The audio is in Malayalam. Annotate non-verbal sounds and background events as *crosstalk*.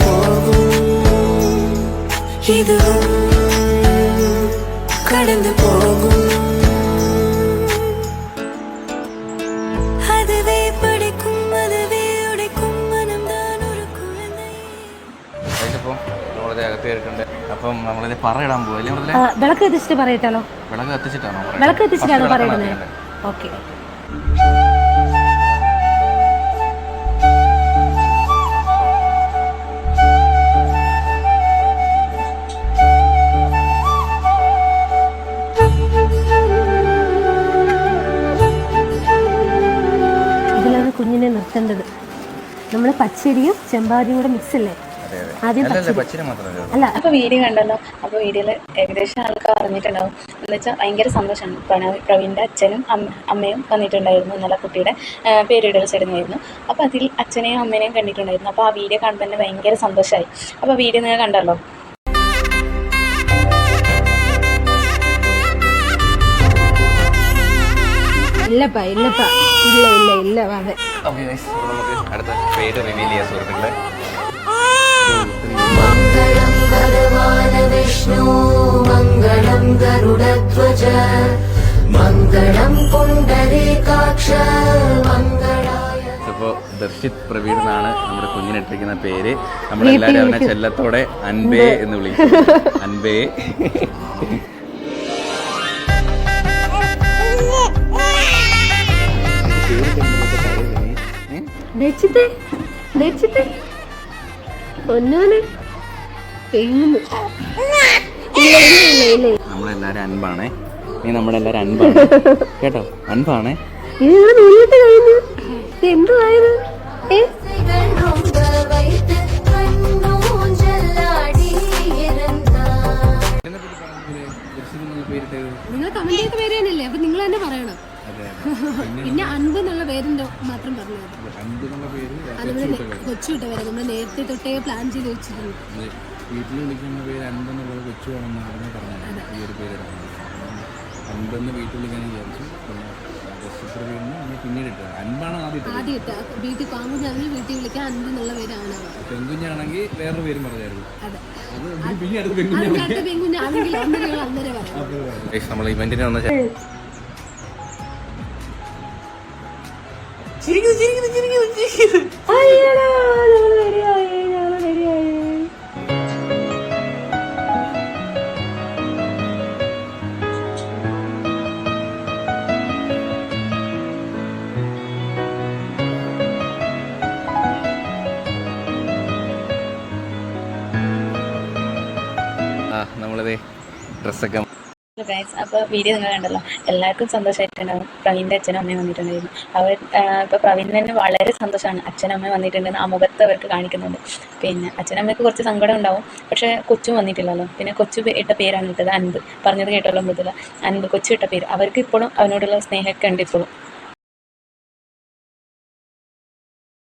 പോകും இதுவும் கடந்து போகும் அதுவே படிக்கும் அதுவே உடைக்கும் மனம்தான் ஒரு குழந்தை അതിലിപ്പോൾ നമ്മളിത് അകത്ത് കയറിയിട്ടുണ്ട് അപ്പം നമ്മളിത് പറ ഇടാൻ പോകും അല്ലേ ആ, വിളക്ക് കത്തിച്ചിട്ട് പറയട്ടാലോ വിളക്ക് കത്തിച്ചിട്ടാണോ പറയുന്നത്? വിളക്ക് കത്തിച്ചിട്ടാണോ First വിളക്കാണ് പറയുന്നത് കത്തിക്കേണ്ടത്. ഓക്കെ നിർത്തേണ്ടത്. നമ്മൾ പച്ചരിയും ചെമ്പാരിയും കൂടെ മിക്സ് അല്ലേ? അതെ അതെ. ആദ്യം അല്ലല്ല പച്ചരി. പച്ചിരി ഉള്ളൂ. അല്ല. അപ്പൊ വീഡിയോ കണ്ടല്ലോ. അപ്പൊ വീഡിയോയിൽ ഏകദേശം ആൾക്കാർ അറിഞ്ഞിട്ടുണ്ടാവും. എന്ന് വെച്ചാൽ ഭയങ്കര സന്തോഷമാണ്. പ്രണവ് പ്രവീണിന്റെ അച്ഛനും അമ്മയും വന്നിട്ടുണ്ടായിരുന്നു ഇന്നലെ കുട്ടിയുടെ പേരിടൽ ചടങ്ങായിരുന്നു. അപ്പോൾ അതിൽ അച്ഛനെയും അമ്മേനെയും കണ്ടിട്ടുണ്ടായിരുന്നു. അപ്പോൾ ആ വീഡിയോ കാണുമ്പോൾ തന്നെ ഭയങ്കര സന്തോഷമായി അപ്പോൾ വീഡിയോ നിങ്ങൾ കണ്ടല്ലോ. ഇല്ലപ്പാ ഇല്ലപ്പാ. ഇല്ല ഇല്ല ഇല്ല അതെ ഓക്കെ നമുക്ക് അടുത്ത പേര് റിവീൽ ചെയ്യാൻ സുഹൃത്തുക്കളെ. മംഗളം ഭഗവാന വിഷ്ണു മംഗളം ഗരുഡധ്വജ മംഗളം പുണ്ടരീകാക്ഷ മംഗളായ ഇപ്പോൾ ദർശിത് പ്രവീൺ എന്നാണ് നമ്മുടെ കുഞ്ഞിനിട്ടിരിക്കുന്ന പേര്. നമ്മളെല്ലാവരും അവനെ ചെല്ലത്തോടെ അൻബേ എന്ന് വിളിക്കും അൻബേ ലക്ഷ്യത്തെ ലക്ഷ്യത്തെ പൊന്നോനെ തെങ്ങുന്നു നമ്മളെല്ലാരും അൻപാണേ. നീ നമ്മളെല്ലാരും അൻപാണ്. കേട്ടോ? അൻപാണേ. കഴിഞ്ഞു? എന്തുവായത് ഏ? നിങ്ങൾ കമന്റ് ചെയ്ത പേര് തന്നെയല്ലേ? അപ്പൊ നിങ്ങൾ തന്നെ പറയണം. *laughs* പിന്നെ അൻപ് എന്നുള്ള പേരിന്റെ മാത്രം പറഞ്ഞത് അതുപോലെ കൊച്ചു നമ്മൾ നേരത്തെ തൊട്ടേ പ്ലാൻ ചെയ്ത് വെച്ചിട്ടുണ്ട്. വീട്ടിൽ വിളിക്കുന്ന പേര് അൻപെന്നുള്ളത് കൊച്ചു വേണമെന്നാണ് പറഞ്ഞത് ഈ ഒരു പേര് അൻപെന്ന് വീട്ടിൽ വിളിക്കാൻ വിചാരിച്ചു. പിന്നീട് ഇട്ടത്. അൻപാണ് ആദ്യം ഇട്ടത്. ആദ്യം ഇട്ട വീട്ടിൽ പാമ്പുഞ്ഞാണെങ്കിൽ വീട്ടിൽ വിളിക്കാൻ അൻപ് എന്നുള്ള പേരാണ് പെൺകുഞ്ഞാണെങ്കിൽ വേറൊരു പേരും പറഞ്ഞായിരുന്നു. നമ്മൾ അത് പിന്നെ ചിരിക്കുന്നു ചിരിക്കുന്നു ചിരിക്കുന്നു അയ്യടാ ഞങ്ങൾ വരികയായി ഞങ്ങൾ വരികയായി ആ നമ്മളിത് ഡ്രസ്സൊക്കെ ഗൈസ് അപ്പോൾ വീഡിയോ നിങ്ങൾ കണ്ടല്ലോ. എല്ലാവർക്കും സന്തോഷമായിട്ടുണ്ടാവും പ്രവീണിന്റെ അച്ഛനും അമ്മയും വന്നിട്ടുണ്ടായിരുന്നു. അവർ ഇപ്പോൾ പ്രവീണിന് തന്നെ വളരെ സന്തോഷമാണ്. അച്ഛനും അമ്മയും വന്നിട്ടുണ്ടെന്ന് ആ മുഖത്ത് അവർക്ക് കാണിക്കുന്നുണ്ട്. പിന്നെ അച്ഛനമ്മയ്ക്ക് കുറച്ച് സങ്കടം ഉണ്ടാവും. പക്ഷേ കൊച്ചും വന്നിട്ടില്ലല്ലോ. പിന്നെ കൊച്ചു ഇട്ട പേരാണ് ഇട്ടത് അൻപ്. പറഞ്ഞത് കേട്ടല്ലോ മൃദുല. അൻപ് കൊച്ചു ഇട്ട പേര്. അവർക്ക് ഇപ്പോഴും അവനോടുള്ള സ്നേഹമൊക്കെ ഉണ്ട് ഇപ്പോഴും.